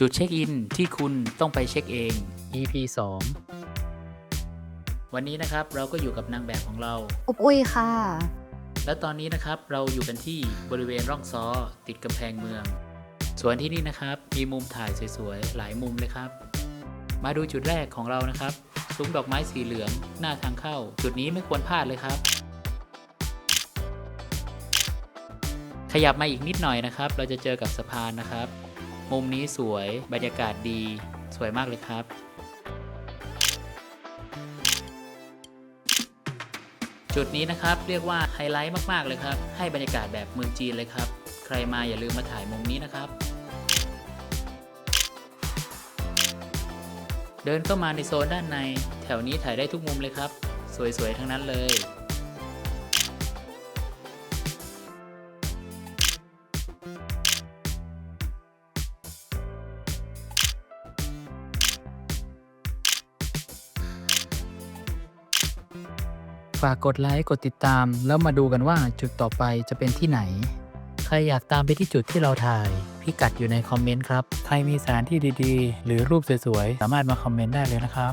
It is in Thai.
จุดเช็คอินที่คุณต้องไปเช็คเอง EP วันนี้นะครับเราก็อยู่กับนางแบบของเรา อบอุ้ยค่ะ และตอนนี้นะครับเราอยู่กันที่บริเวณร่องซ้อติดกำแพงเมืองส่วนที่นี่นะครับ มีมุมถ่ายสวยๆ หลายมุมเลยครับ มาดูจุดแรกของเรานะครับซุ้มดอกไม้สีเหลือง หน้าทางเข้า จุดนี้ไม่ควรพลาดเลยครับ ขยับมาอีกนิดหน่อยนะครับ เราจะเจอกับสะพานนะครับ มุมนี้สวยบรรยากาศดีสวยมากเลยครับ จุดนี้นะครับเรียกว่าไฮไลท์มากๆเลยครับ ให้บรรยากาศแบบเมืองจีนเลยครับ ใครมาอย่าลืมมาถ่ายมุมนี้นะครับ เดินเข้ามาในโซนด้านใน แถวนี้ถ่ายได้ทุกมุมเลยครับ สวยๆทั้งนั้นเลย ฝากกดไลค์กดติดตาม แล้วมาดูกันว่าจุดต่อไปจะเป็นที่ไหน ใครอยากตามไปที่จุดที่เราถ่าย พิกัดอยู่ในคอมเมนต์ครับ ใครมีสถานที่ดีๆ หรือรูปสวยๆ สามารถมาคอมเมนต์ได้เลยนะครับ